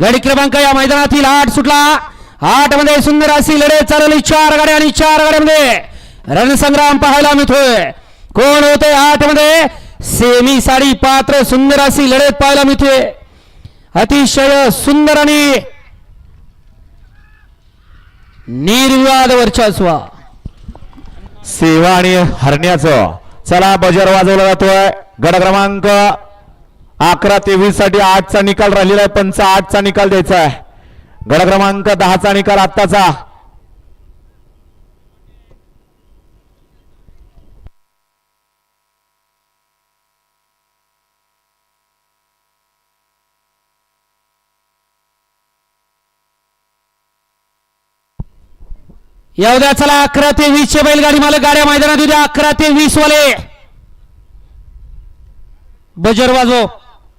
गडी क्रमांक या मैदानातील आठ सुटला. आठमध्ये सुंदर अशी लढत चालवली चार गाड्या आणि चार गाड्यामध्ये रणसंग्राम पाहायला मिळतोय. कोण होते आठमध्ये सेमी साडी पात्र सुंदर अशी लढत पाहायला मिळते. अतिशय सुंदर आणि निर्वाद वर्चस्व. सेवा आणि हरण्याचं. चला बजर वाजवला जातोय. गड क्रमांक अकरा तेवीससाठी आठचा निकाल राहिलेला आहे. पंच आठचा निकाल द्यायचा आहे. गड क्रमांक दहाचा निकाल आत्ताचा. या उद्या चला. अकरा ते वीस चे बैलगाडी मला गाड्या मैदानात उद्या अकरा ते वीस वाले बजर वाजो